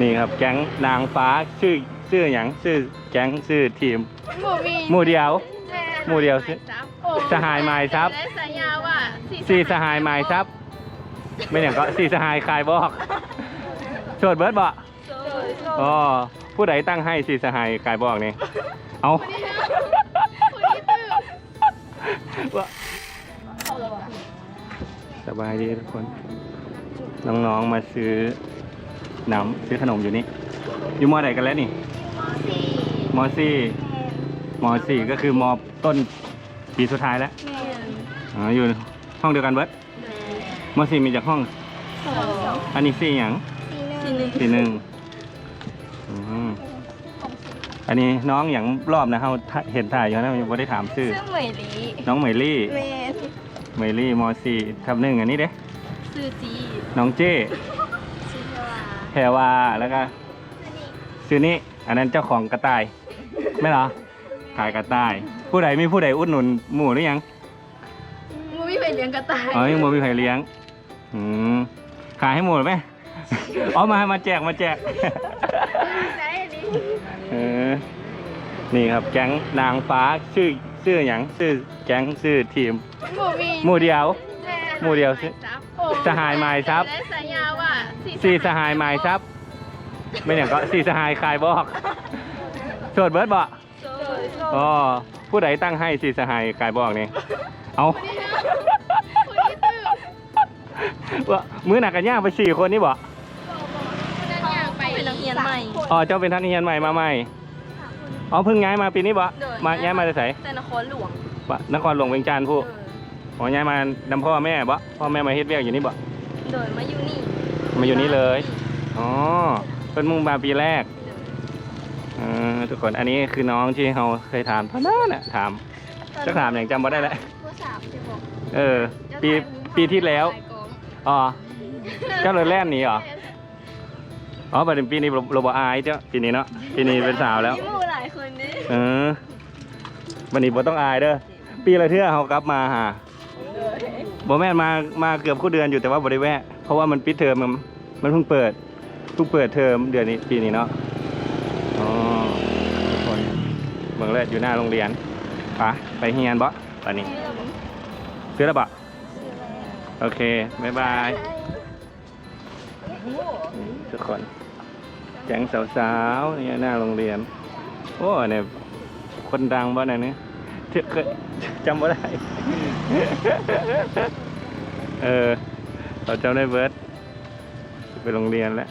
นี่ครับแก๊งนางฟ้าชื่อชื่ออย่างชื่อแก๊งชื่อทีมหมู่มีหมู่เดียวแม่หมู่เดียวสิโอ้สหายไม้ทรัพย์ และสัญญาว่าสี่สหายไม้ทรัพย์ไม่อย่างก็สี่สหายคายบอกโสดเบิร์ดบอกโสดโสดอ๋อผู้ใดตั้งให้สี่สหายคายบอกนี่เอาคนนี้ตื้อว่าสบายดีทุกคน น้องๆมาซื้อ น้ำซื้อขนมอยู่นี่ อยู่มอไหนกันแล้วนี่สี่มสี่มสี่ก็คือมต้นปีสุดท้ายแล้วแม่อ๋ออยู่ห้องเดียวกันเบิร์ดมสี่มีจากห้องสอง อันนี้สี่อย่างสี่หนึ่งสี่หนึ่งอืมอันนี้น้องอย่างรอบนะเขาเห็นถ่ายอยู่นะยังไม่ได้ถามชื่อชื่อเหมยลีน้องเหมยลี่แม่เหมยลี่มสี่ทับหนึ่งอันนี้เด้ชื่อจีน้องเจ้ชื่อว่าแพ รวาแล้วก็ชื่อนี้อันนั้นเจ้าของกระต่าย ไม่เหรอ ขายกระต่าย ผู้ใดมีผู้ใดอุดหนุนหมูหรือยังมูวี่เป็นเลี้ยงกระต่ายอ๋อยังบ่มีใครเลี้ยงอืมขายให้หมดไหมอ๋อมามาแจกมาแจกไหนอันนี้เออนี่ครับแก๊งนางฟ้าชื่อชื่ออย่างชื่อแก๊งชื่อทีมหมู่มีหมู่เดียวแม่ หมู่เดียวสิโอ้สหายไม้ทรัพย์ และสัญญาว่าสี่สหายไม้ทรัพย์ไม่อย่างก็สี่สหายคายบอกโสดเบิร์ดบอกโสดโสดอ๋อผู้ใดตั้งให้สี่สหายคายบอกนี่เอาคนนี้ตื้อว่ามื้อหนักกันย่างไปสี่คนนี่บอกนั่นอยากไปเป็นนักเรียนใหม่อ๋อเจ้าเป็นท่านเรียนใหม่มาใหม่อ๋อเพิ่งย้ายมาปีนี้บ่เดินมาย้ายมาจากไหนแต่นครหลวงบ่นครหลวงเวียงจันทร์ผู้ อ๋อย้ายมานำพ่อแม่บ่พ่อแม่มาเฮ็ดเวียกอยู่นี่บ่เดินมาอยู่นี่มาอยู่นี่เลยอ๋อเป็นมุ่งมาปีแรกเออทุกคนอันนี้คือน้องที่เราเคยถามตอนนั้นน่ะถามจะถามอย่างจำบ่ได้แล้วผู้สาวที่บอกเออ ปีปีที่แล้วอ๋อเจ้าเลยแล่นหนีเหรออ๋อประเด็นปีนี้โรบอายเจ้าปีนี้เนาะปีนี้เป็นสาวแล้วมีหมู่หลายคนนี่เออวันนี้บ่ต้องอายเด้อปีละเทื่อเขากลับมาหา บ่แม่นมามาเกือบคู่เดือนอยู่แต่ว่าบ่ได้แวะ เพราะว่ามันปิดเทอมมันมันเพิ่งเปิดเพิ่งเปิดเทอมเดือนนี้ปีนี้เนาะอ๋อทุกคนเมืองเลิศอยู่หน้าโรงเรียนไปไปเฮียนบ่ตอนนี้ซื้อแล้วบ่โอเคบ๊ายบายทุกคนแก๊งสาวๆเนี่ยหน้าโรงเรียน โอ้เนี่ยคนดังบ่เนี่ยนี่ เทื่อเคยจำไม่ได้ เออ เราจำได้เบิร์ดไปโรงเรียนแล้ว